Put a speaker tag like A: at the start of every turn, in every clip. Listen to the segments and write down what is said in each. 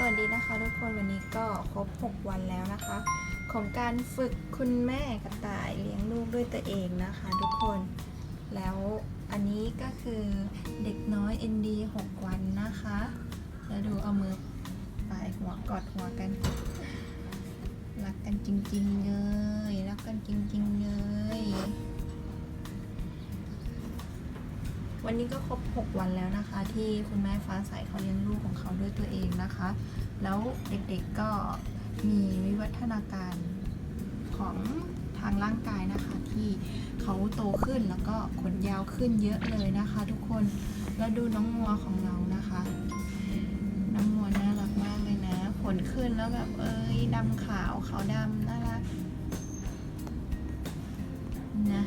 A: สวัสดีนะคะทุกคนวันนี้ก็ครบ 6 วันแล้วนะคะ ของการฝึกคุณแม่กระต่ายเลี้ยงลูกด้วยตัวเองนะคะ ทุกคนแล้วอันนี้ก็คือเด็กน้อย ND 6 วันนะคะแล้วดูเอามือปลายหัวกอดหัวกันรักกันจริงๆเลย วันนี้ก็ครบ 6 วันแล้วนะคะ ที่คุณแม่ฟ้าใสเขาเลี้ยงลูกของเขาด้วยตัวเองนะคะ แล้วเด็กๆก็มีวิวัฒนาการของทางร่างกายนะคะที่เขาโตขึ้นแล้วก็ขนยาวขึ้นเยอะเลยนะคะ ทุกคนแล้วดูน้องงัวของเรานะคะ น้องงัวน่ารักมากเลยนะขนขึ้นแล้วแบบเอ้ยดำขาวขาวดำน่ารักนะ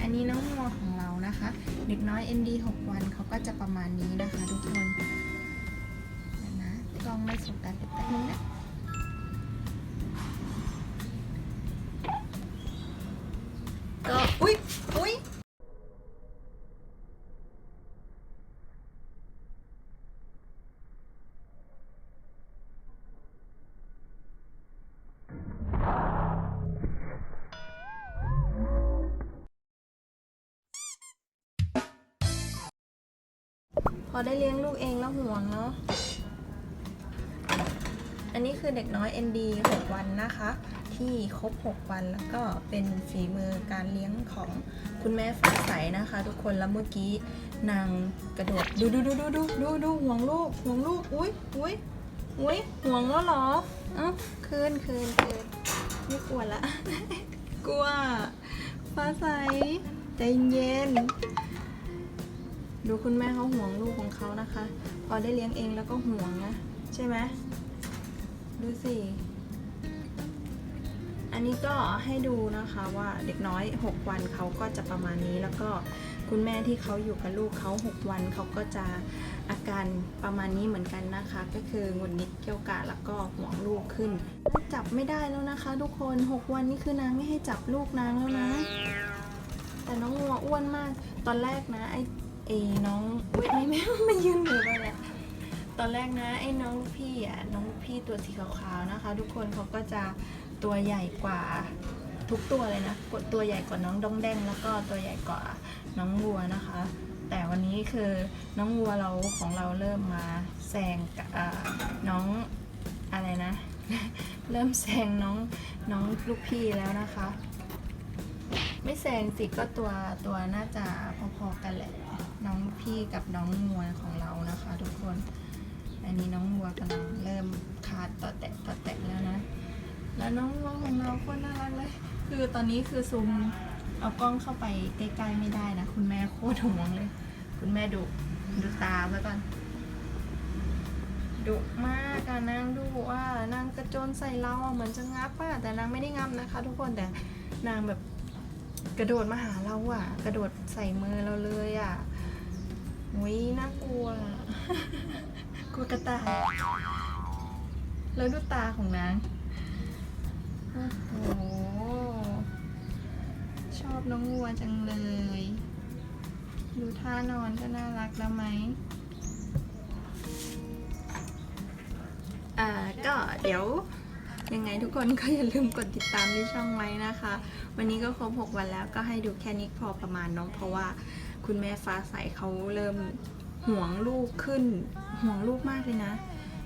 A: อันนี้น้องงัวของเรานะคะ เด็กน้อย ND 6 วันเขาก็จะประมาณนี้นะคะ ทุกคนนะกล้องไม่สบกันเดี๋ยวแป๊บนึงนะ อได้เลี้ยงลูกเองแล้วห่วงเนาะ อันนี้คือเด็กน้อย ND 6 วันนะคะ ที่ครบ 6 วันแล้วก็เป็นฝีมือการเลี้ยงของคุณแม่ฟ้าใสนะคะ ทุกคนแล้วเมื่อกี้นางกระโดดดูดูดูดูดูดูดูห่วงลูกห่วงลูกอุ้ยอุ้ยอุ้ยห่วงแล้วเหรอเอ้าคืนคืนคืนไม่กลัวละกลัวฟ้าใสใจเย็น ดูคุณแม่เขาห่วงลูกของเขานะคะ พอได้เลี้ยงเองแล้วก็ห่วงนะ ใช่ไหมดูสิ อันนี้ก็ให้ดูนะคะว่าเด็กน้อย 6 วันเขาก็จะประมาณนี้แล้วก็คุณแม่ที่เขาอยู่กับลูกเขา 6 วันเขาก็จะอาการประมาณนี้เหมือนกันนะคะ ก็คือหงุดหงิดเกี่ยวกาดแล้วก็ห่วงลูกขึ้น จับไม่ได้แล้วนะคะ ทุกคน 6 วันนี่คือนางไม่ให้จับลูกนางแล้วนะ แต่น้องงัวอ้วนมากตอนแรกนะไอ ไอ้น้องเว้ยไม่ไม่ไม่ยืนมือไปแหละตอนแรกนะไอ้น้องลูกพี่อะน้องลูกพี่ตัวสีขาวๆนะคะ ทุกคนเขาก็จะตัวใหญ่กว่าทุกตัวเลยนะกดตัวใหญ่กว่าน้องดองแดงแล้วก็ตัวใหญ่กว่าน้องวัวนะคะ แต่วันนี้คือน้องวัวเราของเราเริ่มมาแซงกับอ่าน้องอะไรนะ เริ่มแซงน้องน้องลูกพี่แล้วนะคะ ไม่แซงสิก็ตัวตัวน่าจะพอๆกันแหละน้องพี่กับน้องงัวของเรานะคะ ทุกคน อันนี้น้องวัวกำลังเริ่มขาดต่อแตะต่อแตะแล้วนะ แล้วน้องวัวของเราก็น่ารักเลย คือตอนนี้คือซูมเอากล้องเข้าไปใกล้ๆไม่ได้นะ คุณแม่โคตรห่วงเลย คุณแม่ดุดูตาไว้ก่อนดุมากอะนางดุว่านางกระโจนใส่เราเหมือนจะงับอะแต่นางไม่ได้งับนะคะ ทุกคนแต่นางแบบกระโดดมาหาเราอะกระโดดใส่มือเราเลยอะอุ้ยน่ากลัว กลัวกระ ตา แล้วดูตาของนาง โอ้โห ชอบน้องวัวจังเลย ดูท่านอนก็น่ารักแล้วไหม อ่า ก็เดี๋ยวยังไงทุกคนก็อย่าลืมกดติดตามที่ช่องไว้นะคะ วันนี้ก็ครบ 6 วันแล้วก็ให้ดูแค่นี้พอประมาณเน้องเพราะว่าคุณแม่ฟ้าใสเขาเริ่ม ห่วงลูกขึ้น ห่วงลูกมากเลยนะ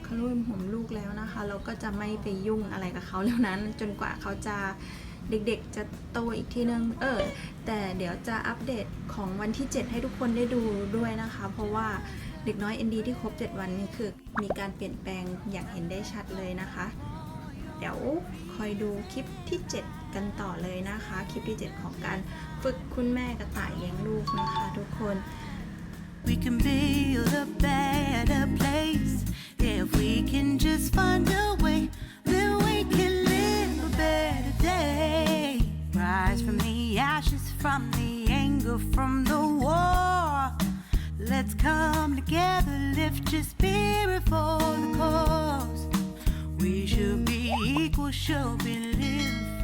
A: เขาเริ่มห่วงลูกแล้วนะคะเราก็จะไม่ไปยุ่งอะไรกับเขาแล้วนั้น จนกว่าเขาจะเด็กๆจะโตอีกทีนึงเออแต่เดี๋ยวจะอัปเดตของวันที่ 7 ให้ทุกคนได้ดูด้วยนะคะ เพราะว่าเด็กน้อย ND ที่ครบ 7 วันนี้คือมีการเปลี่ยนแปลงอย่างเห็นได้ชัดเลยนะคะ เดี๋ยวคอยดูคลิปที่ 7 กันต่อเลยนะคะ คลิปที่ 7 ของการฝึกคุณแม่กระต่ายเลี้ยงลูกนะคะ ทุกคน
B: We can build a better place if we can just find a way. Then we can live a better day. Rise from the ashes, from the anger, from the war. Let's come together, lift your spirit for the cause. We should be equal, should be living.